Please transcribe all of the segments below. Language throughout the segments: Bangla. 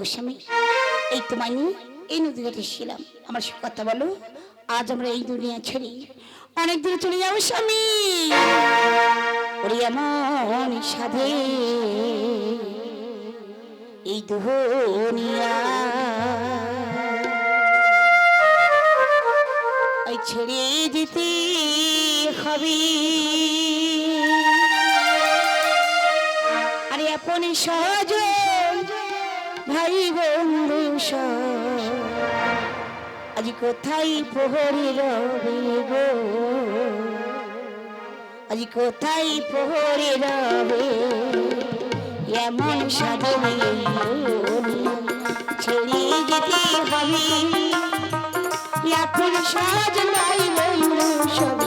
গোস্বামী, এই তোমায় নিয়ে এই নদী ঘাটে ছিলাম আমার সাথে কথা বলো, আজ আমরা এই দুনিয়া ছেড়ে অনেক দূরে চলে যাব, স্বামী। ওরে সাধে, এই দুনিয়া ছেড়ে যেতে হবে। আরে আপন সহজ সব আজ কোথায় প্রহরী রবে গো? আজ কোথায় প্রহরী রবে? এমন সাধু ছেড়ে যেতে হবে। এখন সহজ ভাই বন্ধু, সব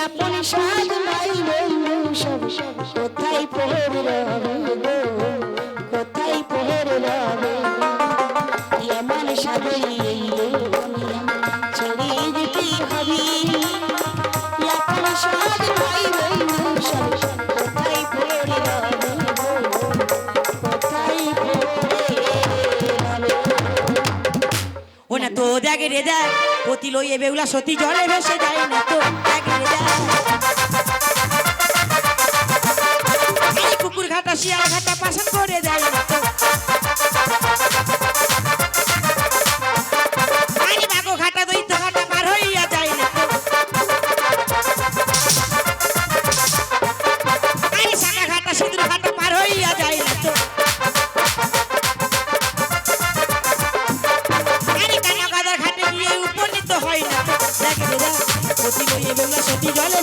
আপন ও না তো দেখে রে দেখ লইয়ে বেগুলা সতী জলে ভেসে যায় না তো। কুকুর ঘাটা শিয়াল ঘাটা পাশন করে দেয়। aquí yo